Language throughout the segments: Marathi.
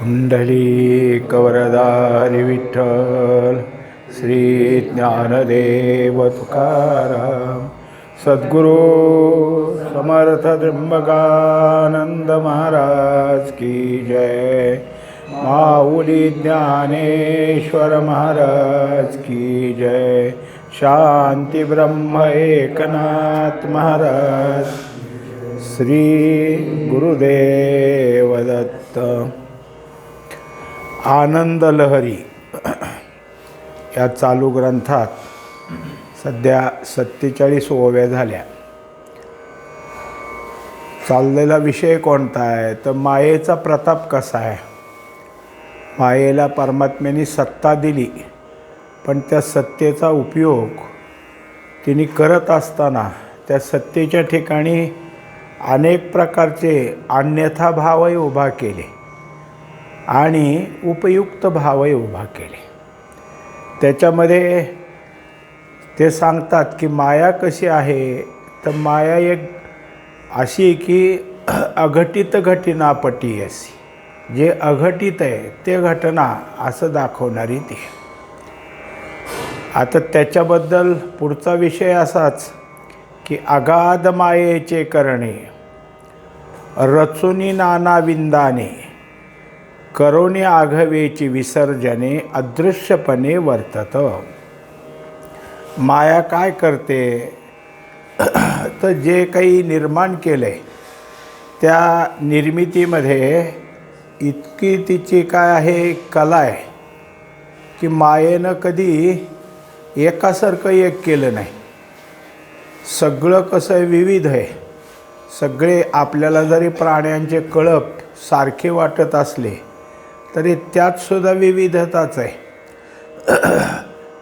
कुंडली कवरदारी विठ्ठल श्री ज्ञानदेव तुकाराम सद्गुरू समर्थ त्र्यंबकानंद महाराज की जय। माऊली ज्ञानेश्वर महाराज की जय। शांती ब्रह्म एकनाथ महाराज श्री गुरुदेव दत्त आनंद लहरी या चालू ग्रंथात सध्या सत्तेचाळीस ओव्या झाल्या. चाललेला विषय कोणता आहे? तर मायेचा प्रताप कसा आहे? मायेला परमात्म्याने सत्ता दिली पण त्या सत्तेचा उपयोग तिने करत असताना त्या सत्तेच्या ठिकाणी अनेक प्रकारचे अन्यथा भावही उभा केले. आणि उपयुक्त भावही उभा केले. त्याच्यामध्ये ते सांगतात की माया कशी आहे? तर माया एक अशी की अघटित घटनापटी अशी. जे अघटित आहे ते घटना असं दाखवणारी ती आता त्याच्याबद्दल पुढचा विषय असाच की अगाध मायेचे करणे रचुनी नाना विंदाने करोनी आघवेची विसर्जने अदृश्यपणे वर्तत. माया काय करते? तर जे काही निर्माण केलं आहे त्या निर्मितीमध्ये इतकी तिची काय आहे कला आहे की मायेनं कधी एकासारखं एक केलं नाही. सगळं कसं आहे विविध आहे. सगळे आपल्याला जरी प्राण्यांचे कळप सारखे वाटत असले तरी त्यातसुद्धा विविधताच आहे.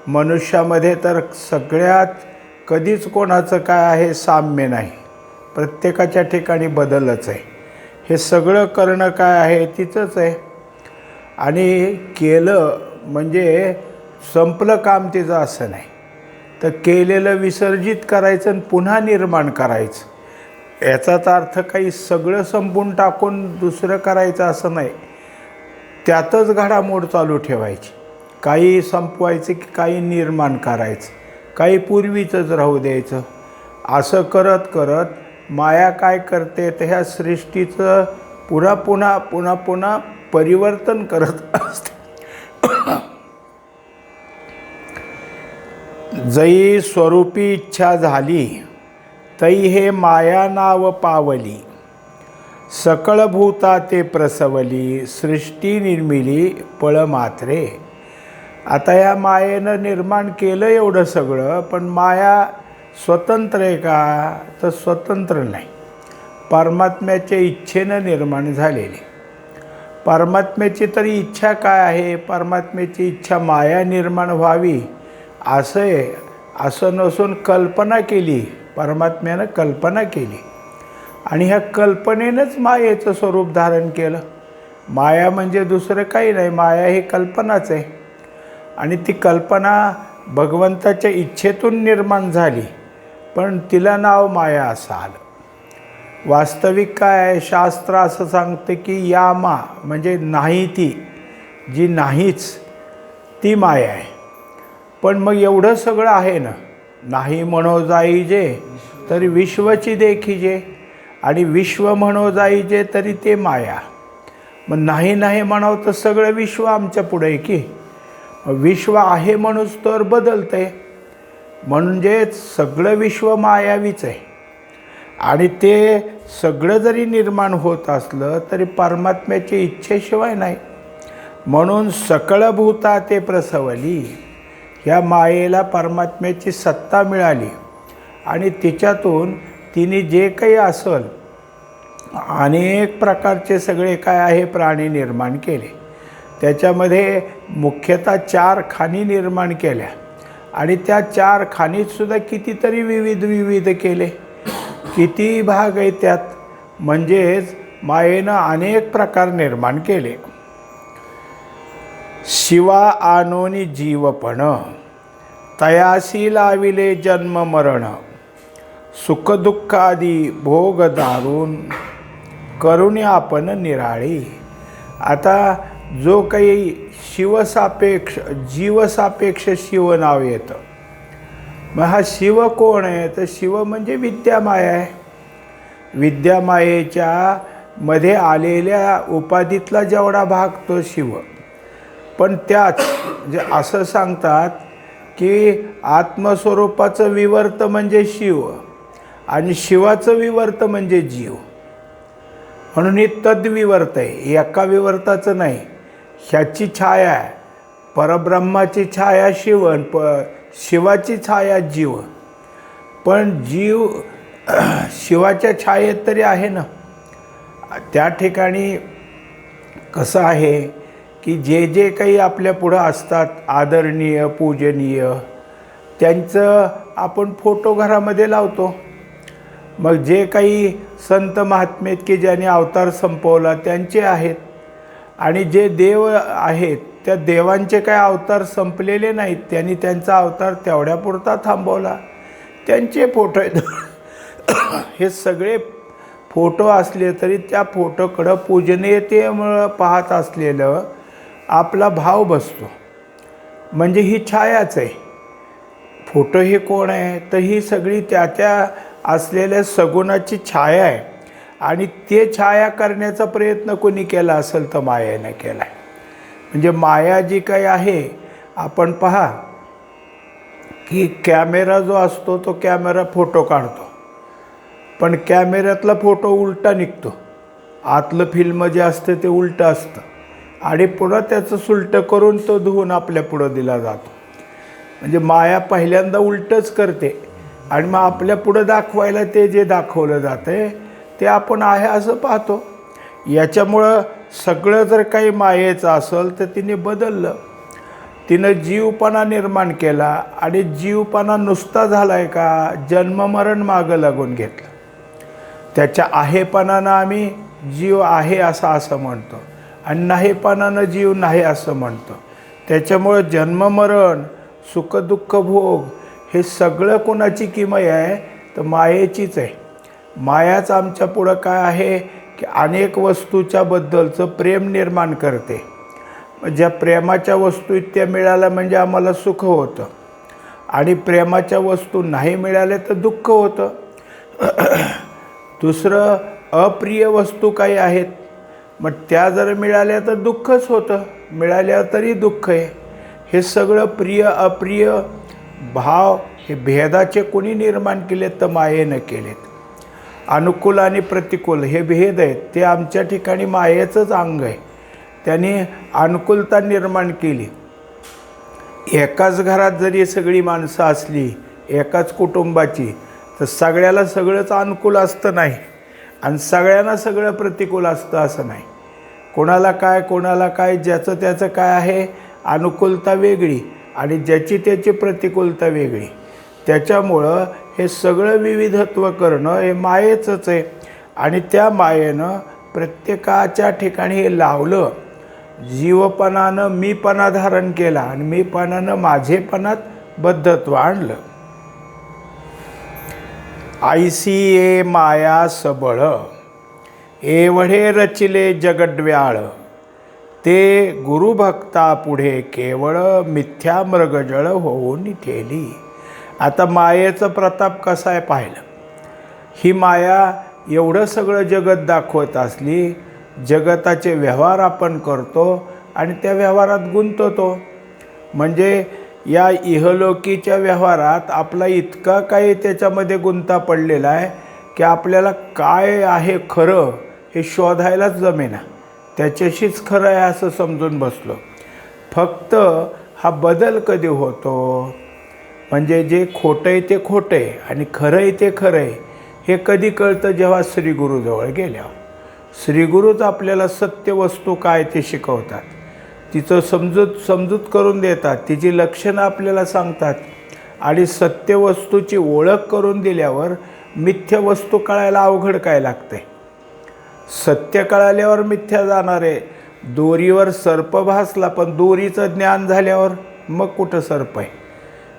मनुष्यामध्ये तर सगळ्यात कधीच कोणाचं काय आहे साम्य नाही. प्रत्येकाच्या ठिकाणी बदलच आहे. हे सगळं करणं काय आहे तिचंच आहे. आणि केलं म्हणजे संपलं काम तिचं असं नाही. तर केलेलं विसर्जित करायचं आणि पुन्हा निर्माण करायचं. याचाच अर्थ काही सगळं संपून टाकून दुसरं करायचं असं नाही. त्यातच घडामोड चालू ठेवायची. काही संपवायचं की काही निर्माण करायचं. काही पूर्वीचंच राहू द्यायचं. असं करत करत माया काय करते तर ह्या सृष्टीचं पुन्हा पुन्हा पुन्हा पुन्हा परिवर्तन करत असते. जई स्वरूपी इच्छा झाली तई हे माया नाव पावली. सकळभूता ते प्रसवली सृष्टी निर्मिली पळ मात्रे आता या मायेनं निर्माण केलं एवढं सगळं पण माया स्वतंत्र आहे का? तर स्वतंत्र नाही. परमात्म्याच्या इच्छेनं निर्माण झालेली. परमात्म्याची तरी इच्छा काय आहे? परमात्म्याची इच्छा माया निर्माण व्हावी असं आहे. असं नसून कल्पना केली. परमात्म्यानं कल्पना केली. आणि ह्या कल्पनेनंच मायेचं स्वरूप धारण केलं. माया म्हणजे दुसरं काही नाही माया ही कल्पनाच आहे. आणि ती कल्पना भगवंताच्या इच्छेतून निर्माण झाली पण तिला नाव माया असं आलं. वास्तविक काय आहे? शास्त्र असं सांगते की या मा म्हणजे नाही ती जी नाहीच ती माया आहे. पण मग एवढं सगळं आहे ना? नाही म्हणो जाई जे तरी विश्वची देखी जे. आणि विश्व म्हणो जाईजे तरी ते माया. मग नाही नाही म्हणावं तर सगळं विश्व आमच्या पुढे आहे की. विश्व आहे म्हणूच तर बदलतंय. म्हणजेच सगळं विश्व मायावीच आहे. आणि ते सगळं जरी निर्माण होत असलं तरी परमात्म्याच्या इच्छेशिवाय नाही. म्हणून सकळ भूता ते प्रसवली. ह्या मायेला परमात्म्याची सत्ता मिळाली. आणि तिच्यातून तिने जे काही असल अनेक प्रकारचे सगळे काय आहे प्राणी निर्माण केले. त्याच्यामध्ये मुख्यतः चार खाणी निर्माण केल्या. आणि त्या चार खाणीतसुद्धा कितीतरी विविध विविध केले. किती भाग आहे त्यात? म्हणजेच मायेनं अनेक प्रकार निर्माण केले. शिवा आनोनी जीवपण. तयासी लाविले जन्म मरण. सुखदुःखादी भोग दारून करुणे आपण निराळी. आता जो काही शिवसापेक्ष जीवसापेक्ष शिव नाव येतं. मग हा शिव कोण आहे? तर शिव म्हणजे विद्यामाया आहे. विद्यामायेच्या मध्ये आलेल्या उपाधीतला जेवढा भाग तो शिव. पण त्याच म्हणजे असं सांगतात की आत्मस्वरूपाचं विवर्त म्हणजे शिव. आणि शिवाचं विवर्त म्हणजे जीव. म्हणून हे तद्विवर्त आहे. एका विवर्ताचं नाही. ह्याची छाया आहे. परब्रह्माची छाया शिवण प शिवाची छाया जीव. पण जीव शिवाच्या छायेत तरी आहे ना. त्या ठिकाणी कसं आहे की जे जे काही आपल्या पुढं असतात आदरणीय पूजनीय त्यांचं आपण फोटो घरामध्ये लावतो. मग जे काही संत महात्मेत की ज्यांनी अवतार संपवला त्यांचे आहेत. आणि जे देव आहेत त्या देवांचे काय अवतार संपलेले नाहीत. त्यांनी त्यांचा अवतार तेवढ्यापुरता थांबवला. त्यांचे फोटो आहेत. हे सगळे फोटो असले तरी त्या फोटोकडं पूजनीयतेमुळं पाहत असलेलं आपला भाव बसतो. म्हणजे ही छायाच आहे. फोटो हे कोण आहे? तर ही सगळी त्या त्या असलेल्या सगुणाची छाया आहे. आणि ते छाया करण्याचा प्रयत्न कोणी केला असेल तर मायाने केला आहे म्हणजे माया जी काही आहे आपण पहा की कॅमेरा जो असतो तो कॅमेरा फोटो काढतो. पण कॅमेऱ्यातला फोटो उलटा निघतो. आतलं फिल्म जे असतं ते उलटं असतं. आणि पुन्हा त्याचं सुलटं करून तो धुवून आपल्या पुढं दिला जातो. म्हणजे माया पहिल्यांदा उलटंच करते. आणि मग आपल्या पुढं दाखवायला ते जे दाखवलं जातं ते आपण आहे असं पाहतो. याच्यामुळं सगळं जर काही मायेचं असेल तर तिने बदललं. तिनं जीवपणा निर्माण केला आणि जीवपणा नुसता झाला आहे का जन्ममरण मागं लागून घेतलं. त्याच्या आहेपणानं आम्ही जीव आहे असं असं म्हणतो आणि नाहीपणानं जीव नाही असं म्हणतो. त्याच्यामुळं जन्ममरण सुखदुःख भोग हे सगळं कोणाची किमय आहे? तर मायेचीच आहे. मायाच आमच्या पुढं काय आहे? की अनेक वस्तूच्या बद्दलचं प्रेम निर्माण करते. ज्या प्रेमाच्या वस्तू इतक्या मिळाल्या म्हणजे आम्हाला सुख होतं. आणि प्रेमाच्या वस्तू नाही मिळाल्या तर दुःख होतं. दुसरं अप्रिय वस्तू काही आहेत. मग त्या जर मिळाल्या तर दुःखच होतं. मिळाल्या तरी दुःख आहे. हे सगळं प्रिय अप्रिय भाव हे भेदाचे कोणी निर्माण केलेत तर मायेनं केलेत. अनुकूल आणि प्रतिकूल हे भेद आहेत ते आमच्या ठिकाणी मायेचंच अंग आहे. त्यांनी अनुकूलता निर्माण केली. एकाच घरात जरी सगळी माणसं असली एकाच कुटुंबाची तर सगळ्याला सगळंच अनुकूल असतं नाही आणि सगळ्यांना सगळं प्रतिकूल असतं असं नाही. कोणाला काय कोणाला काय ज्याचं त्याचं काय आहे अनुकूलता वेगळी. आणि ज्याची त्याची प्रतिकूलता वेगळी. त्याच्यामुळं हे सगळं विविधत्व करणं हे मायेचंच आहे. आणि त्या मायेनं प्रत्येकाच्या ठिकाणी हे लावलं. जीवपणानं मीपणा धारण केला आणि मीपणानं माझेपणात बद्धत्व आणलं. आयसी ए माया सबळ. एवढे रचिले जगड्व्याळ. ते गुरुभक्ता पुढे केवळ मिथ्या मृगजळ होऊन ठेली आता मायेचं प्रताप कसा आहे पाहिलं? ही माया एवढं सगळं जगत दाखवत असली जगताचे व्यवहार आपण करतो आणि त्या व्यवहारात गुंततो. म्हणजे या इहलोकीच्या व्यवहारात आपला इतका काही त्याच्यामध्ये गुंता पडलेला आहे की आपल्याला काय आहे खरं हे शोधायलाच जमेना. त्याच्याशीच खरं आहे असं समजून बसलो. फक्त हा बदल कधी होतो? म्हणजे जे खोटं आहे ते खोटं आहे आणि खरं आहे ते खरं आहे हे कधी कळतं जेव्हा श्रीगुरूजवळ गेल्यावर? श्रीगुरूच आपल्याला सत्य वस्तू काय ते शिकवतात. तिचं समजूत समजूत करून देतात. तिची लक्षणं आपल्याला सांगतात. आणि सत्य वस्तूची ओळख करून दिल्यावर मिथ्य वस्तू कळायला अवघड काय लागते सत्य कळाल्यावर मिथ्या जाणार आहे दोरीवर सर्प भासला पण दोरीचं ज्ञान झाल्यावर मग कुठं सर्प आहे?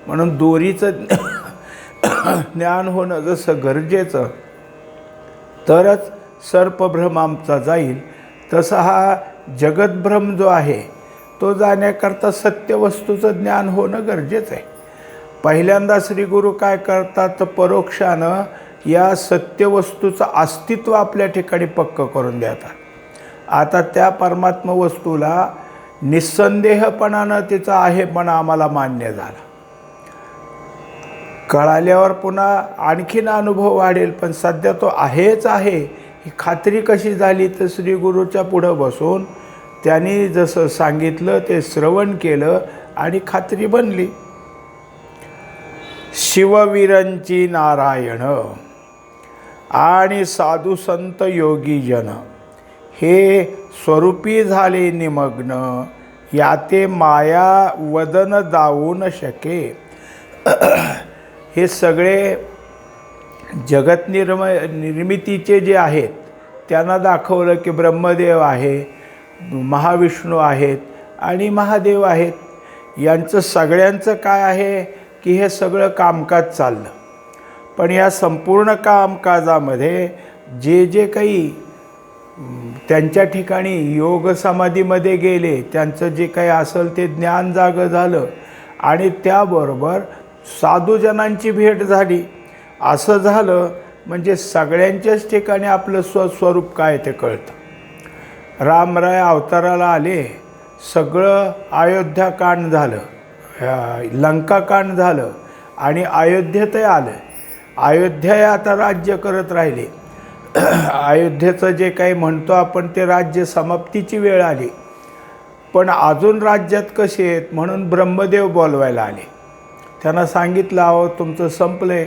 म्हणून दोरीचं ज्ञान होणं जसं गरजेचं तरच सर्पभ्रम आमचा जाईल. तसा हा जगतभ्रम जो आहे तो जाण्याकरता सत्यवस्तूचं ज्ञान होणं गरजेचं आहे. पहिल्यांदा श्री गुरु काय करतात तर परोक्षानं या सत्यवस्तूचं अस्तित्व आपल्या ठिकाणी पक्क करून देतात. आता त्या परमात्म वस्तूला निस्संदेहपणानं तिचा आहेपणा आम्हाला मान्य झाला. कळाल्यावर पुन्हा आणखीन अनुभव वाढेल पण सध्या तो आहेच आहे. ही खात्री कशी झाली तर श्री गुरुच्या पुढं बसून त्यांनी जसं सांगितलं ते श्रवण केलं आणि खात्री बनली. शिववीरंची नारायण. आणि साधू संत योगीजन हे स्वरूपी झाले निमग्न याते माया वदन जाऊ न शके. हे सगळे जगत निर्म निर्मितीचे जे आहेत त्यांना दाखवलं की ब्रह्मदेव आहे महाविष्णू आहेत आणि महादेव आहेत. यांचं सगळ्यांचं काय आहे की हे सगळं कामकाज चाललं. पण या संपूर्ण कामकाजामध्ये जे जे काही त्यांच्या ठिकाणी योग समाधीमध्ये गेले त्यांचं जे काही असेल ते ज्ञान जागं झालं आणि त्याबरोबर साधूजनांची भेट झाली. असं झालं म्हणजे सगळ्यांच्याच ठिकाणी आपलं स्वस्वरूप काय ते कळतं. रामराय अवताराला आले सगळं अयोध्याकांड झालं लंकाकांड झालं आणि अयोध्येतही आलं. अयोध्या आता राज्य करत राहिले. अयोध्येचं जे काही म्हणतो आपण ते राज्य समाप्तीची वेळ आली. पण अजून राज्यात कसे आहेत म्हणून ब्रह्मदेव बोलवायला आले. त्यांना सांगितलं अहो तुमचं संपलं आहे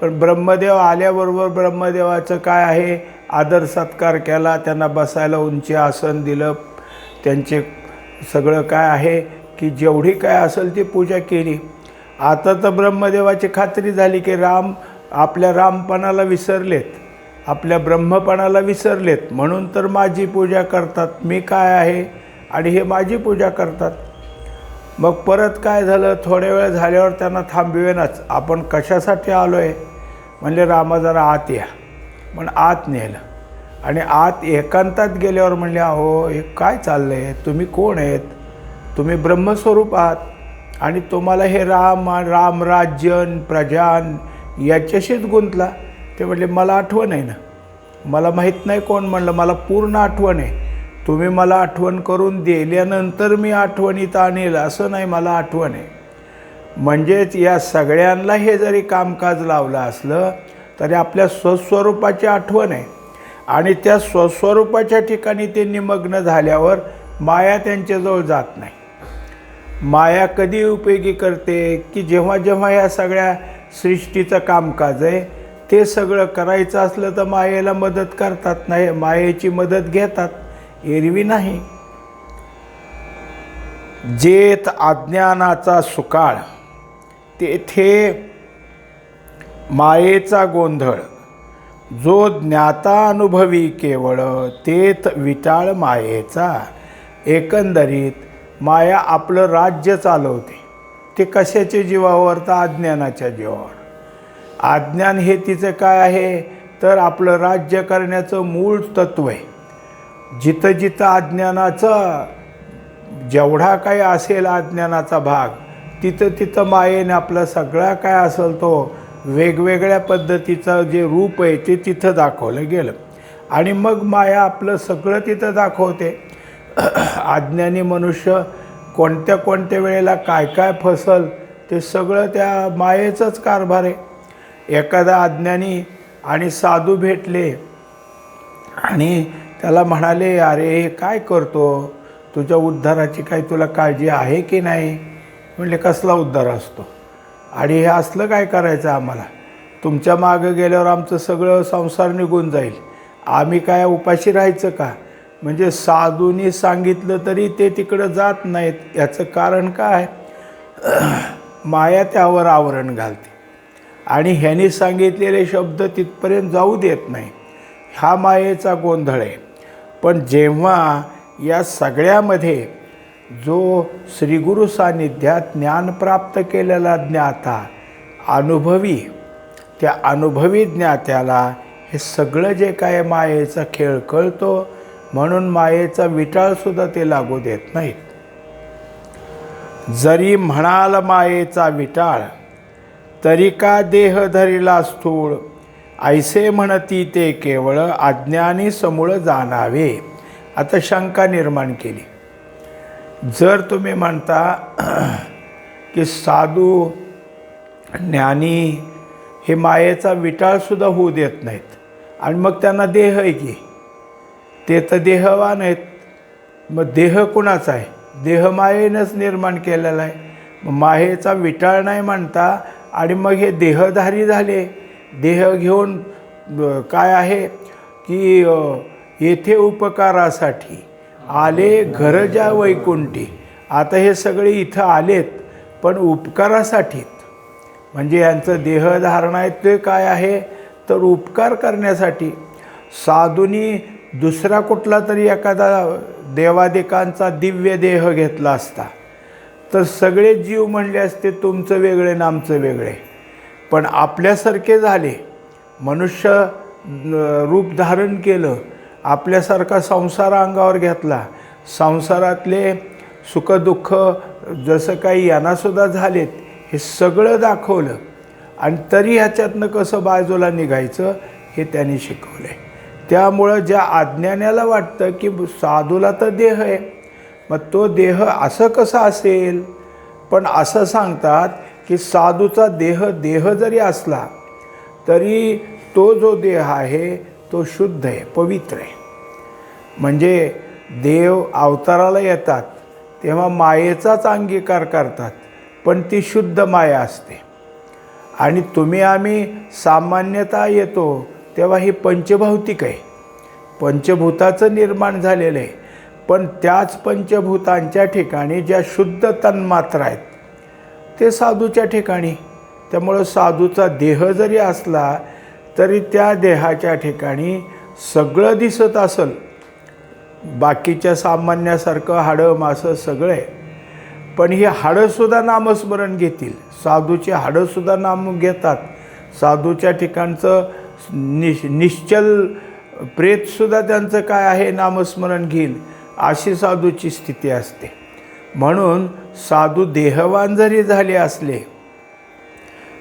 पण ब्रह्मदेव आल्याबरोबर ब्रह्मदेवाचं काय आहे? आदर सत्कार केला त्यांना बसायला उंची आसन दिलं. त्यांचे सगळं काय आहे? की जेवढी काय असेल ती पूजा केली. आता तर ब्रह्मदेवाची खात्री झाली की राम आपल्या रामपणाला विसरलेत आपल्या ब्रह्मपणाला विसरलेत. म्हणून तर माझी पूजा करतात. मी काय आहे आणि हे माझी पूजा करतात. मग परत काय झालं? थोड्या वेळ झाल्यावर त्यांना थांबवेनच. आपण कशासाठी आलो आहे म्हणले रामा जरा आत या. पण आत नेलं. आणि आत एकांतात गेल्यावर म्हणले अहो हे काय चाललं आहे तुम्ही कोण आहेत? तुम्ही ब्रह्मस्वरूप आहात. आणि तुम्हाला हे राम रामराज्यन प्रजान याच्याशीच गुंतला. ते म्हटले मला आठवण आहे ना. मला माहीत नाही कोण म्हणलं. मला पूर्ण आठवण आहे. तुम्ही मला आठवण करून दिल्यानंतर मी आठवणीत आणेल. असं नाही मला आठवण आहे. म्हणजेच या सगळ्यांना हे जरी कामकाज लावलं असलं तरी आपल्या स्वस्वरूपाची आठवण आहे. आणि त्या स्वस्वरूपाच्या ठिकाणी ते निमग्न झाल्यावर माया त्यांच्याजवळ जात नाही. माया कधी उपयोगी करते? की जेव्हा जेव्हा या सगळ्या सृष्टीचं कामकाज आहे. ते सगळं करायचं असलं तर मायेला मदत करतात नाही मायेची मदत घेतात. एरवी नाही. जेत अज्ञानाचा सुकाळ तेथे मायेचा गोंधळ. जो ज्ञाता अनुभवी केवळ तेत विटाळ मायेचा. एकंदरीत माया आपलं राज्य चालवते. ते कशाच्या जीवावर? तर अज्ञानाच्या जीवावर. अज्ञान हे तिचं काय आहे? तर आपलं राज्य करण्याचं मूळ तत्व आहे. जिथं जिथं अज्ञानाचं जेवढा काही असेल अज्ञानाचा भाग तिथं तिथं मायेने आपला सगळा काय असेल तो वेगवेगळ्या पद्धतीचं जे रूप आहे ते तिथं दाखवलं गेलं. आणि मग माया आपलं सगळं तिथं दाखवते. अज्ञानी मनुष्य कोणत्या कोणत्या वेळेला काय काय फसल ते सगळं त्या मायेचंच कारभार आहे. एखादा अज्ञानी आणि साधू भेटले आणि त्याला म्हणाले अरे हे काय करतो? तुझ्या उद्धाराची काही तुला काळजी आहे की नाही? म्हणले कसला उद्धार असतो? आणि हे असलं काय करायचं आम्हाला? तुमच्या मागं गेल्यावर आमचं सगळं संसार निघून जाईल. आम्ही काय उपाशी राहायचं का? म्हणजे साधूंनी सांगितलं तरी ते तिकडं जात नाहीत. याचं कारण काय? माया त्यावर आवरण घालते. आणि ह्यांनी सांगितलेले शब्द तिथपर्यंत जाऊ देत नाही. हा मायेचा गोंधळ आहे. पण जेव्हा या सगळ्यामध्ये जो श्रीगुरु सान्निध्यात ज्ञान प्राप्त केलेला ज्ञाता अनुभवी त्या अनुभवी ज्ञात्याला हे सगळं जे काय मायेचा खेळ कळतो म्हणून मायेचा विटाळसुद्धा ते लागू देत नाहीत. जरी म्हणाल मायेचा विटाळ तरी का देह धरिला स्थूळ? ऐसे म्हणती ते केवळ अज्ञानी समूळ जाणावे. आता शंका निर्माण केली. जर तुम्ही म्हणता की साधू ज्ञानी हे मायेचा विटाळसुद्धा होऊ देत नाहीत. आणि मग त्यांना देह आहे की? ते तर देहवान आहेत. मग देह कुणाचा आहे? देह मायेनंच निर्माण केलेला आहे. मग मायेचा विटाळ नाही म्हणता आणि मग हे देहधारी झाले. देह घेऊन काय आहे? की येथे उपकारासाठी आले घर ज्या वैकुंठी. आता हे सगळे इथं आलेत पण उपकारासाठीत म्हणजे यांचं देहधारणा आहे ते काय आहे? तर उपकार करण्यासाठी साधुनी दुसरा कुठला तरी एखादा देवादिकांचा दिव्य देह घेतला असता तर सगळे जीव म्हणले असते तुमचं वेगळे आणि आमचं वेगळे. पण आपल्यासारखे झाले मनुष्य रूप धारण केलं आपल्यासारखा संसार अंगावर घेतला संसारातले सुखदुःख जसं काही यांनासुद्धा झालेत हे सगळं दाखवलं. आणि तरी ह्याच्यातनं कसं बाजूला निघायचं हे त्यांनी शिकवलं आहे त्यामुळं ज्या अज्ञानाला वाटतं की साधूला तर देह आहे मग तो देह असं कसा असेल? पण असं सांगतात की साधूचा देह देह जरी असला तरी तो जो देह आहे तो शुद्ध आहे पवित्र आहे. म्हणजे देव अवताराला येतात तेव्हा मायेचाच अंगीकार करतात पण ती शुद्ध माया असते. आणि तुम्ही आम्ही सामान्यतः येतो तेव्हा हे पंचभौतिक आहे. पंचभूताचं निर्माण झालेलं आहे. पण त्याच पंचभूतांच्या ठिकाणी ज्या शुद्ध तन्मात्रा आहेत ते साधूच्या ठिकाणी. त्यामुळं साधूचा देह जरी असला तरी त्या देहाच्या ठिकाणी सगळं दिसत असेल. बाकीच्या सामान्यासारखं हाडं मासं सगळं. आहे पण ही हाडंसुद्धा नामस्मरण घेतील. साधूची हाडंसुद्धा नाम घेतात. साधूच्या ठिकाणचं निश निश्चल प्रेतसुद्धा त्यांचं काय आहे? नामस्मरण घेईल. अशी साधूची स्थिती असते. म्हणून साधू देहवान जरी झाले असले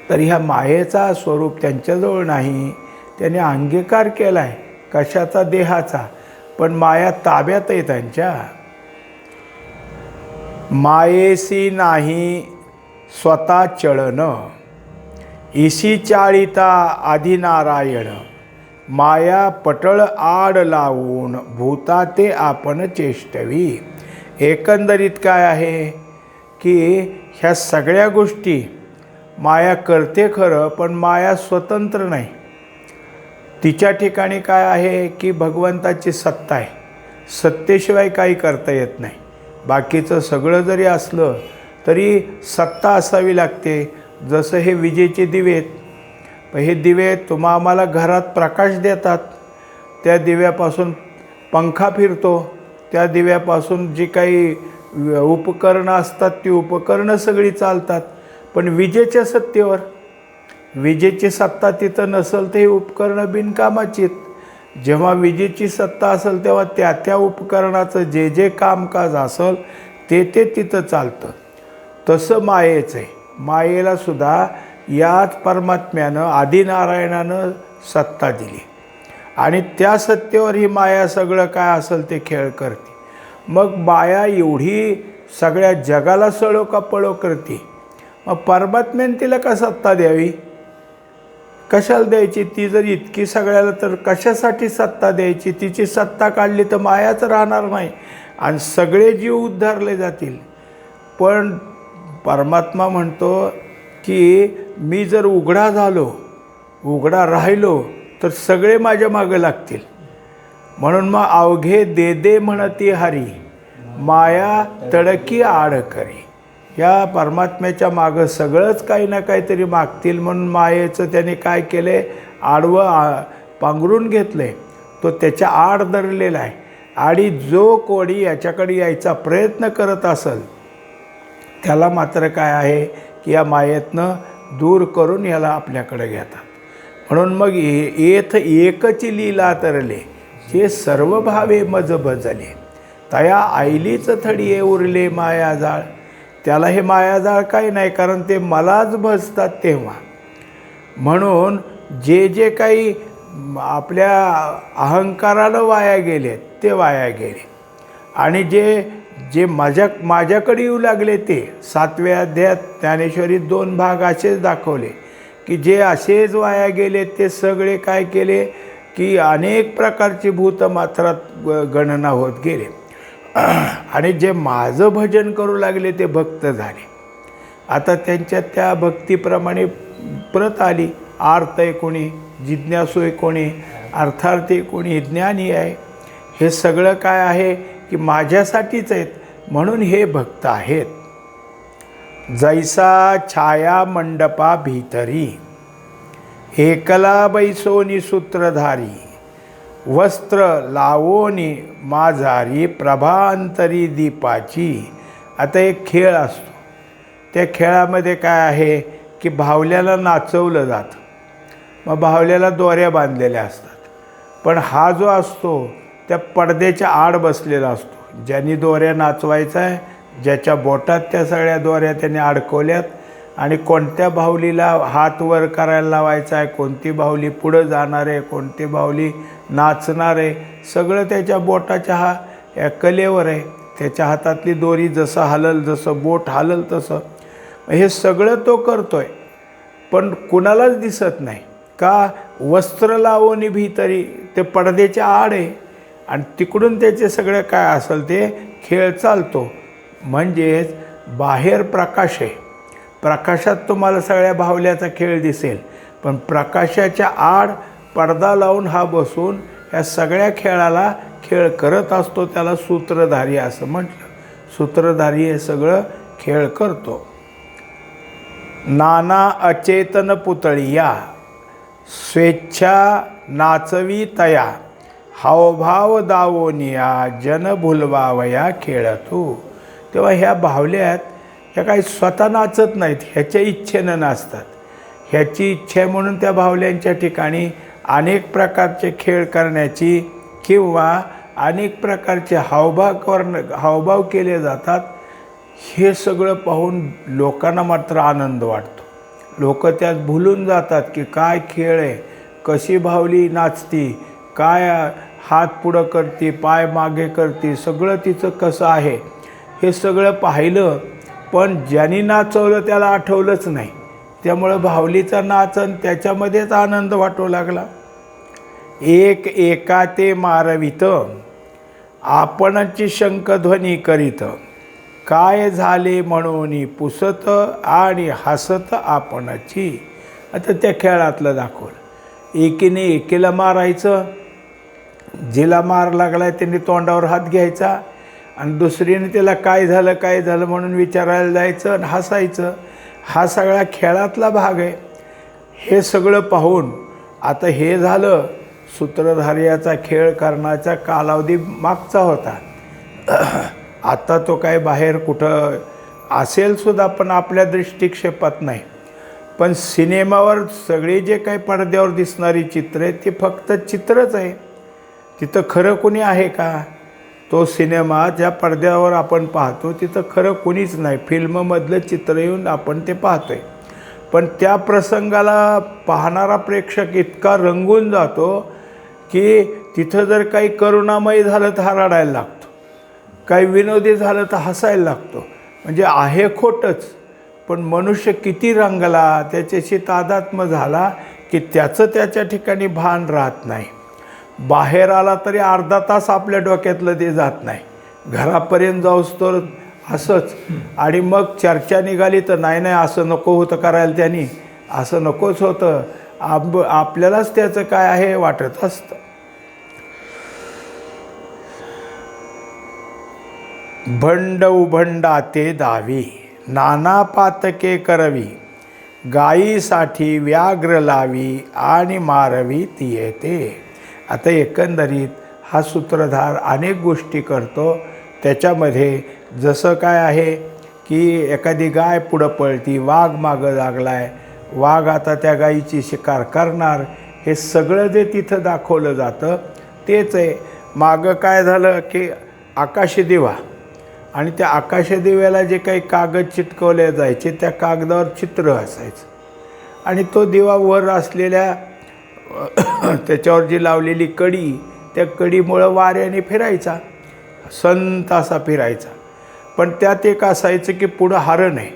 तर ह्या मायेचा स्वरूप त्यांच्याजवळ नाही. त्याने अंगीकार केला आहे कशाचा? देहाचा. पण माया ताब्यात आहे त्यांच्या. मायेसी नाही स्वतः चळणं इसी चाळिता आदिनारायण माया पटळ आड लावून भूता ते आपण चेष्टवी. एकंदरीत काय आहे? की ह्या सगळ्या गोष्टी माया करते खरं पण माया स्वतंत्र नाही. तिच्या ठिकाणी काय आहे? की भगवंताची सत्ता आहे. सत्तेशिवाय काही करता येत नाही. बाकीचं सगळं जरी असलं तरी सत्ता असावी लागते. जसं हे विजेचे दिवे आहेत हे दिवे तुम्हा आम्हाला घरात प्रकाश देतात. त्या दिव्यापासून पंखा फिरतो त्या दिव्यापासून जी काही उपकरणं असतात ती उपकरणं सगळी चालतात. पण विजेच्या सत्तेवर विजेची सत्ता तिथं नसेल तर ही उपकरणं बिनकामाची आहेत. जेव्हा विजेची सत्ता असेल तेव्हा त्या त्या उपकरणाचं जे जे कामकाज असेल ते ते तिथं चालतं. तसं मायेचं आहे. मायेला सुद्धा याच परमात्म्यानं आदिनारायणानं सत्ता दिली. आणि त्या सत्तेवर ही माया सगळं काय असेल ते खेळ करते. मग माया एवढी सगळ्या जगाला सळो का पळो करते. मग परमात्म्याने तिला का सत्ता द्यावी? कशाला द्यायची? ती जर इतकी सगळ्याला तर कशासाठी सत्ता द्यायची? तिची सत्ता काढली तर मायाच राहणार नाही. आणि सगळे जीव उद्धारले जातील. पण परमात्मा म्हणतो की मी जर उघडा झालो उघडा राहिलो तर सगळे माझ्या मागं लागतील. म्हणून मग अवघे दे दे म्हणती हरी माया तडकी आड करी. या परमात्म्याच्या मागं सगळंच काही ना काहीतरी मागतील म्हणून मायेचं त्याने काय केलं? आडवं आ पांघरून घेतलं. आहे तो त्याच्या आड धरलेला आहे. आणि जो कोणी याच्याकडे यायचा प्रयत्न करत असेल त्याला मात्र काय आहे की या मायेतनं दूर करून याला आपल्याकडे घेतात. म्हणून मग येथ एकची लीला तरले जे सर्व भावे मज बजले. तया आईलीच थडी उरले मायाजाळ. त्याला हे मायाजाळ काही नाही कारण ते मलाच भजतात तेव्हा. म्हणून जे जे काही आपल्या अहंकारानं वाया गेले ते वाया गेले. आणि जे जे माझ्या माझ्याकडे येऊ लागले ते सातव्या अध्यायात ज्ञानेश्वरी दोन भाग असेच दाखवले की जे असेच वाया गेले ते सगळे काय केले की अनेक प्रकारची भूतमात्रात ग- गणना होत गेले. आणि जे माझं भजन करू लागले ते भक्त झाले. आता त्यांच्या त्या भक्तीप्रमाणे प्रत आली. आर्त आहे कोणी जिज्ञासू आहे कोणी अर्थार्थी कोणी ज्ञानी आहे. हे सगळं काय आहे? की माझ्यासाठीच आहेत म्हणून हे भक्त आहेत. जैसा छाया मंडपा भीतरी एकला बैसोनी सूत्रधारी वस्त्र लावोनी माझारी प्रभांतरी दीपाची. आता एक खेळ असतो. त्या खेळामध्ये काय आहे की भावल्याला नाचवलं जातं. मग भावल्याला दोऱ्या बांधलेल्या असतात. पण हा जो असतो त्या पडद्याच्या आड बसलेला असतो. ज्यांनी दोऱ्या नाचवायचा आहे ज्याच्या बोटात त्या सगळ्या दोऱ्या त्यांनी अडकवल्यात आणि कोणत्या बाहुलीला हात वर करायला लावायचा आहे कोणती बाहुली पुढं जाणार आहे कोणती बाहुली नाचणार आहे सगळं त्याच्या बोटाच्या हा या कलेवर आहे. त्याच्या हातातली दोरी जसं हलल जसं बोट हलल तसं. हे सगळं तो करतो आहे पण कुणालाच दिसत नाही. का? वस्त्र लावून भीतरी ते पडद्याच्या आड आहे. आणि तिकडून त्याचे सगळे काय असेल ते खेळ चालतो. म्हणजेच बाहेर प्रकाश आहे. प्रकाशात तुम्हाला सगळ्या भावल्याचा खेळ दिसेल. पण प्रकाशाच्या आड पडदा लावून हा बसून या सगळ्या खेळाला खेळ करत असतो त्याला सूत्रधारी असं म्हटलं. सूत्रधारी हे सगळं खेळ करतो. नाना अचेतन पुतळिया स्वेच्छा नाचवी तया. हावभाव दावोनिया जन भुलवावया खेळतो. तेव्हा ह्या भावल्यात ह्या काही स्वतः नाचत नाहीत ह्याच्या इच्छेनं नाचतात. ह्याची इच्छा आहे म्हणून त्या भावल्यांच्या ठिकाणी अनेक प्रकारचे खेळ करण्याची किंवा अनेक प्रकारचे हावभाव करण हावभाव केले जातात हे सगळं पाहून लोकांना मात्र आनंद वाटतो. लोक त्यात भुलून जातात की काय खेळ आहे कशी भावली नाचती काय हात पुढं करते पाय मागे करते सगळं तिचं कसं आहे? हे सगळं पाहिलं पण ज्यांनी नाचवलं त्याला आठवलंच नाही. त्यामुळं भावलीचा नाच आणि त्याच्यामध्येच आनंद वाटू लागला. एक एका ते मारवित आपणची शंखध्वनी करीत. काय झाले म्हणून पुसत आणि हसत आपणची? आता त्या खेळातलं दाखवलं. एकीने एकीला मारायचं जिला मार लागलाय त्यांनी तोंडावर हात घ्यायचा. आणि दुसरीने त्याला काय झालं काय झालं म्हणून विचारायला जायचं आणि हसायचं. हा सगळा खेळातला भाग आहे. हे सगळं पाहून आता हे झालं सूत्रधार्याचा खेळ करण्याचा कालावधी मागचा होता. आता तो काय बाहेर कुठं असेल सुद्धा पण आपल्या दृष्टिक्षेपात नाही. पण सिनेमावर सगळे जे काही पडद्यावर दिसणारी चित्र आहेत ती फक्त चित्रच आहे. तिथं खरं कोणी आहे का? तो सिनेमा ज्या पडद्यावर आपण पाहतो तिथं खरं कोणीच नाही. फिल्ममधलं चित्र येऊन आपण ते पाहतोय. पण त्या प्रसंगाला पाहणारा प्रेक्षक इतका रंगून जातो की तिथं जर काही करुणामय झालं तर हा रडायला लागतो. काही विनोदी झालं तर हसायला लागतो. म्हणजे आहे खोटंच. पण मनुष्य किती रंगला त्याच्याशी तादात्म्य झाला की त्याचं त्याच्या ठिकाणी भान राहत नाही. बाहेर आला तरी अर्धा तास आपल्या डोक्यातलं ते जात नाही. घरापर्यंत जाऊस तर असंच. आणि मग चर्चा निघाली तर नाही नाही असं नको होतं करायला त्यांनी. असं नकोच होतं. आंब आपल्यालाच त्याचं काय आहे वाटत असतं. भंड उभंडा ते दावी नाना पातके करवी. गायीसाठी व्याघ्र लावी आणि मारवी ती येते आता एकंदरीत हा सूत्रधार अनेक गोष्टी करतो. त्याच्यामध्ये जसं काय आहे की एखादी गाय पुढं पळती वाघ मागं लागला आहे वाघ आता त्या गायीची शिकार करणार हे सगळं जे तिथं दाखवलं जातं तेच आहे. मागं काय झालं की आकाशदिवा आणि त्या आकाशदिव्याला जे काही कागद चिटकवले जायचे त्या कागदावर चित्र असायचं. आणि तो दिवा वर असलेल्या त्याच्यावर जी लावलेली कडी त्या कडीमुळं वाऱ्याने फिरायचा. संत असा फिरायचा. पण त्यात एक असायचं की पुढं हरण आहे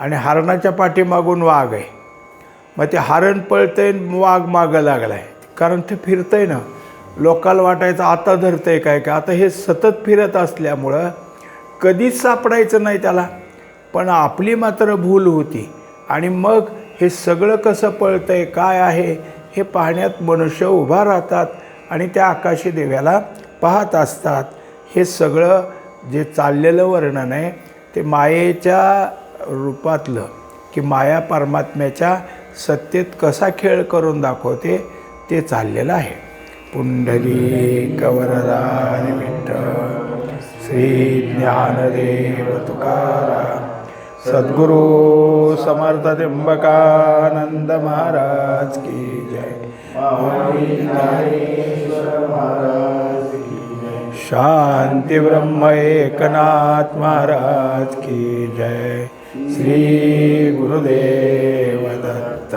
आणि हरणाच्या पाठीमागून वाघ आहे. मग ते हरण पळतं आणि वाघ मागं लागला आहे कारण ते फिरतं आहे ना. लोकाला वाटायचं आता धरतंय काय काय. आता हे सतत फिरत असल्यामुळं कधीच सापडायचं नाही त्याला. पण आपली मात्र भूल होती. आणि मग हे सगळं कसं पळतं आहे काय आहे हे पाहण्यात मनुष्य उभा राहतात आणि त्या आकाशी देव्याला पाहत असतात. हे सगळं जे चाललेलं वर्णन आहे ते मायेच्या रूपातलं की माया परमात्म्याच्या सत्तेत कसा खेळ करून दाखवते ते चाललेलं आहे. पुंडली कवरदान विठ्ठल श्री ज्ञानदेव तुकाराम. सद्गुरू समर्थ त्र्यंबकानंद महाराज की जय। शांती ब्रह्म एकनाथ महाराज की जय। श्री गुरुदेव दत्त।